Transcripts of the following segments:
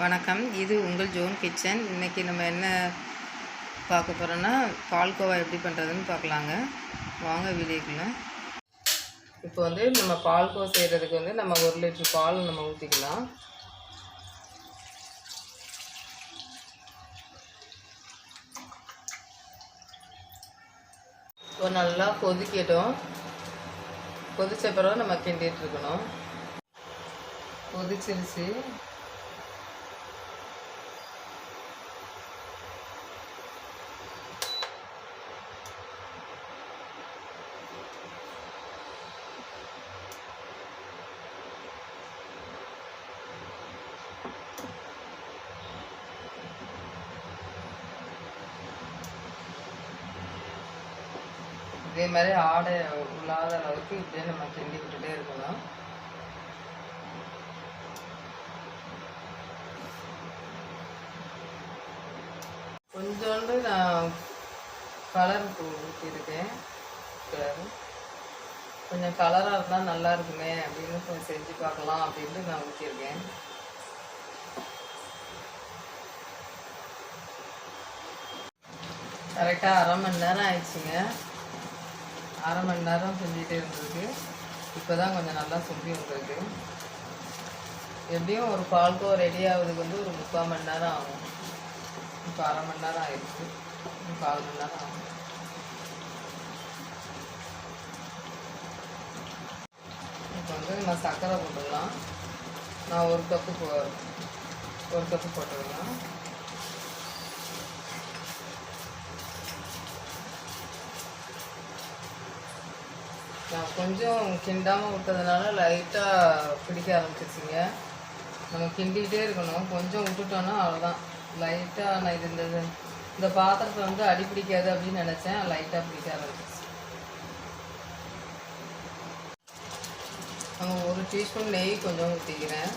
வணக்கம். இது உங்கள் ஜோன் கிச்சன். இன்றைக்கி நம்ம என்ன பார்க்க போகிறோன்னா பால்கோவா எப்படி பண்ணுறதுன்னு பார்க்கலாங்க. வாங்க வீடியோக்குள்ளே. இப்போ வந்து நம்ம பால்கோவா செய்கிறதுக்கு வந்து நம்ம ஒரு லிட்டர் பால் நம்ம ஊற்றிக்கலாம் இப்போ நல்லா கொதிக்கட்டும். கொதித்த பிறகு நம்ம கிண்டிகிட்டு இருக்கணும். கொதிச்சிருச்சு. இதே மாதிரி ஆடை உள்ளாத அளவுக்கு இப்படியே நம்ம கிண்டி விட்டுட்டே இருக்கணும். கொஞ்சோண்டு நான் கலர் ஊற்றிருக்கேன் கலர் கொஞ்சம் கலராக இருந்தால் நல்லா இருக்குமே அப்படின்னு கொஞ்சம் செஞ்சு பார்க்கலாம் அப்படின்ட்டு நான் ஊற்றிருக்கேன் கரெக்டாக அரை மணி நேரம் ஆயிடுச்சுங்க. அரை மணி நேரம் செஞ்சிகிட்டே இருந்திருக்கு. இப்போ தான் கொஞ்சம் நல்லா சுண்டி வந்திருக்கு. எப்படியும் ஒரு பால்கோ ரெடி ஆகுறதுக்கு வந்து ஒரு முக்கால் மணி நேரம் ஆகும். இப்போ அரை மணி நேரம் ஆயிடுச்சு. பால் கால் மணி நேரம் ஆகும். இப்போ வந்து நம்ம சர்க்கரை போட்டுடலாம் நான் ஒரு கப்பு போ ஒரு கப்பு போட்டுக்கலாம். நான் கொஞ்சம் கிண்டாமல் விட்டதுனால லைட்டாக பிடிக்க ஆரம்பிச்சிருச்சுங்க. நம்ம கிண்டிக்கிட்டே இருக்கணும். கொஞ்சம் விட்டுட்டோன்னா அவ்வளோதான் லைட்டாக நான் இது இந்த இந்த பாத்திரத்தை வந்து அடி பிடிக்காது அப்படின்னு நினச்சேன். லைட்டாக பிடிக்க ஆரம்பிச்சிச்சு நம்ம ஒரு டீஸ்பூன் நெய் கொஞ்சம் ஊற்றிக்கிறேன்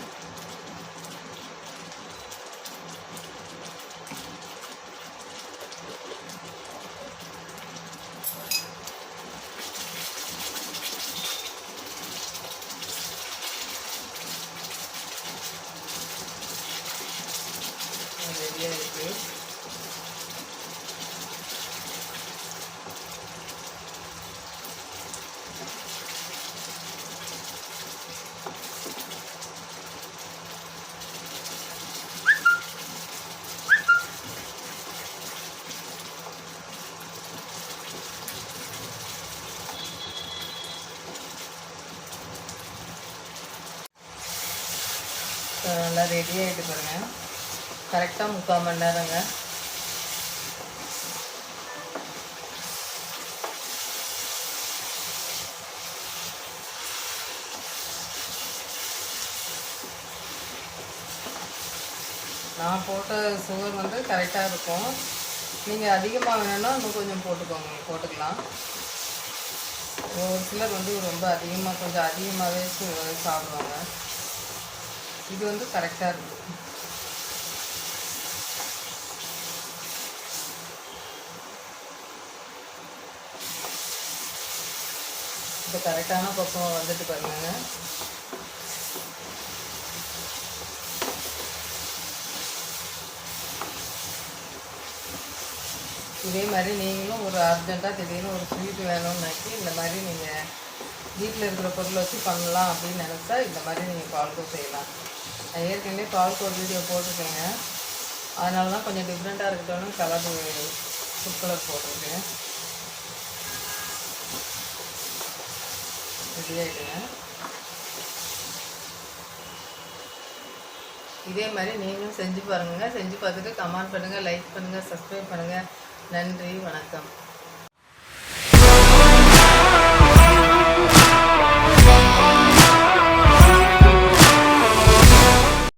நல்லா ரெடி ஆகிட்டு பாருங்க. கரெக்டாக முக்கால் மணி நேரங்க. நான் போட்ட சுகர் வந்து கரெக்டாக இருக்கும். நீங்கள் அதிகமாக வேணும்னா இன்னும் கொஞ்சம் போட்டுக்கோங்க போட்டுக்கலாம். ஒரு சிலர் வந்து ரொம்ப அதிகமாக கொஞ்சம் அதிகமாகவே சாப்பிடுவாங்க. இது வந்து கரெக்டாக இருக்குது இப்போ கரெக்டான பக்கம் வந்துட்டு பாருங்க. இதே மாதிரி நீங்களும் ஒரு அர்ஜெண்ட்டாக திடீர்னு ஒரு ஸ்வீட் வேணும்னாக்கி இந்த மாதிரி நீங்கள் வீட்டில் இருக்கிற பொருளை வச்சு பண்ணலாம் அப்படின்னு நினச்சா இந்த மாதிரி நீங்கள் பால்கோ செய்யலாம். நான் ஏற்கனவே பால்கோ வீடியோ போட்டிருக்கேங்க. அதனால தான் கொஞ்சம் டிஃப்ரெண்ட்டாக இருக்கட்டும் கலர் ஃபுட் கலர் போட்டிருக்கேன். ரெடி ஆகிடுங்க இதே மாதிரி நீங்களும் செஞ்சு பாருங்கள் செஞ்சு பார்த்துட்டு கமெண்ட் பண்ணுங்கள் லைக் பண்ணுங்கள் சப்ஸ்கிரைப் பண்ணுங்கள் நன்றி வணக்கம்.